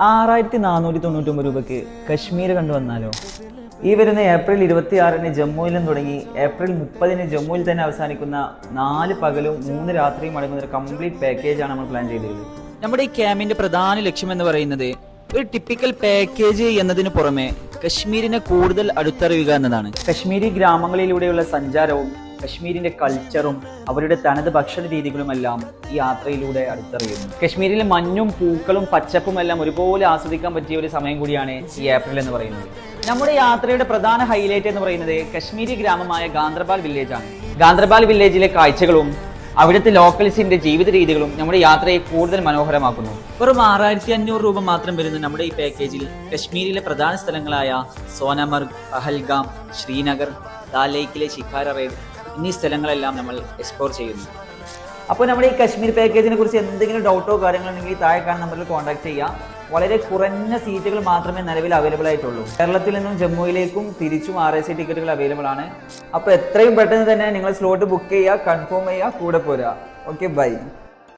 ആറായിരത്തി നാനൂറ്റി തൊണ്ണൂറ്റൊമ്പത് രൂപയ്ക്ക് കശ്മീർ കണ്ടുവന്നാലോ ഈ വരുന്ന ഏപ്രിൽ ഇരുപത്തി ആറിന് ജമ്മുവിലും തുടങ്ങി ഏപ്രിൽ മുപ്പതിന് ജമ്മുവിൽ തന്നെ അവസാനിക്കുന്ന നാല് പകലും മൂന്ന് രാത്രിയും അടങ്ങുന്ന ഒരു കംപ്ലീറ്റ് പാക്കേജ് ആണ് നമ്മൾ പ്ലാൻ ചെയ്തിരുന്നത് നമ്മുടെ ഈ ക്യാമ്പിന്റെ പ്രധാന ലക്ഷ്യം എന്ന് പറയുന്നത് ഒരു ടിപ്പിക്കൽ പാക്കേജ് എന്നതിന് പുറമെ കശ്മീരിനെ കൂടുതൽ അടുത്തറിയുക എന്നതാണ്. കശ്മീരി ഗ്രാമങ്ങളിലൂടെയുള്ള സഞ്ചാരവും കശ്മീരിന്റെ കൾച്ചറും അവരുടെ തനത് ഭക്ഷണ രീതികളുമെല്ലാം ഈ യാത്രയിലൂടെ അടുത്തറിയുന്നു. കശ്മീരിലെ മഞ്ഞും പൂക്കളും പച്ചപ്പും എല്ലാം ഒരുപോലെ ആസ്വദിക്കാൻ പറ്റിയ ഒരു സമയം കൂടിയാണ് ഈ ഏപ്രിൽ എന്ന് പറയുന്നത്. നമ്മുടെ യാത്രയുടെ പ്രധാന ഹൈലൈറ്റ് എന്ന് പറയുന്നത് കശ്മീരി ഗ്രാമമായ ഗാന്ധർബാൽ വില്ലേജ് ആണ്. ഗാന്ധർബാൽ വില്ലേജിലെ കാഴ്ചകളും അവിടുത്തെ ലോക്കൽസിന്റെ ജീവിത രീതികളും നമ്മുടെ യാത്രയെ കൂടുതൽ മനോഹരമാക്കുന്നു. വെറും ആറായിരത്തി അഞ്ഞൂറ് രൂപ മാത്രം വരുന്ന നമ്മുടെ ഈ പാക്കേജിൽ കശ്മീരിലെ പ്രധാന സ്ഥലങ്ങളായ സോനമർഗ് പഹൽഗാം ശ്രീനഗർ ദാലേക്കിലെ ശിഖാര റൈഡ് എന്നീ സ്ഥലങ്ങളെല്ലാം നമ്മൾ എക്സ്പ്ലോർ ചെയ്യുന്നു. അപ്പോൾ നമ്മുടെ ഈ കശ്മീർ പാക്കേജിനെ കുറിച്ച് എന്തെങ്കിലും ഡൗട്ടോ കാര്യങ്ങളോ ഉണ്ടെങ്കിൽ താഴെ കാണാൻ നമ്പറിൽ കോൺടാക്ട് ചെയ്യാം വളരെ കുറഞ്ഞ സീറ്റുകൾ മാത്രമേ നിലവിൽ അവൈലബിൾ ആയിട്ടുള്ളൂ. കേരളത്തിൽ നിന്നും ജമ്മുവിലേക്കും തിരിച്ചും ആർ എസ് സി ടിക്കറ്റുകൾ അവൈലബിൾ ആണ്. അപ്പോൾ എത്രയും പെട്ടെന്ന് തന്നെ നിങ്ങൾ സ്ലോട്ട് ബുക്ക് ചെയ്യുക കൺഫേം ചെയ്യുക കൂടെ പോരുക. Okay bye